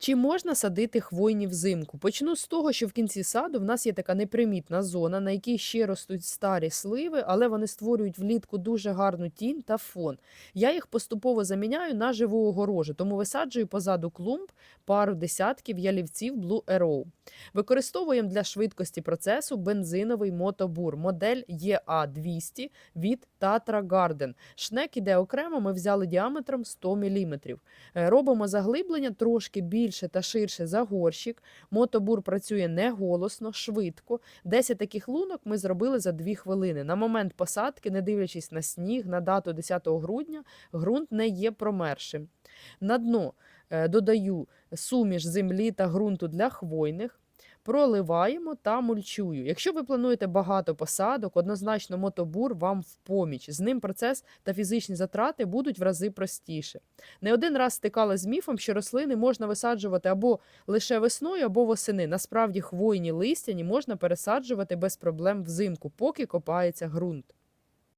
Чи можна садити хвойні взимку? Почну з того, що в кінці саду в нас є така непримітна зона, на якій ще ростуть старі сливи, але вони створюють влітку дуже гарну тінь та фон. Я їх поступово заміняю на живу огорожу, тому висаджую позаду клумб пару десятків ялівців Blue Arrow. Використовуємо для швидкості процесу бензиновий мотобур, модель EA200 від Tatra Garden. Шнек іде окремо, ми взяли діаметром 100 мм. Е, Робимо заглиблення трошки більше та ширше за горщик. Мотобур працює не голосно, швидко. 10 таких лунок ми зробили за 2 хвилини. На момент посадки, не дивлячись на сніг, на дату 10 грудня, ґрунт не є промершим. На дно е, додаю суміш землі та ґрунту для хвойних. Проливаємо та мульчую. Якщо ви плануєте багато посадок, однозначно мотобур вам в поміч. З ним процес та фізичні затрати будуть в рази простіше. Не один раз стикала з міфом, що рослини можна висаджувати або лише весною, або восени. Насправді хвойні листяні можна пересаджувати без проблем взимку, поки копається ґрунт.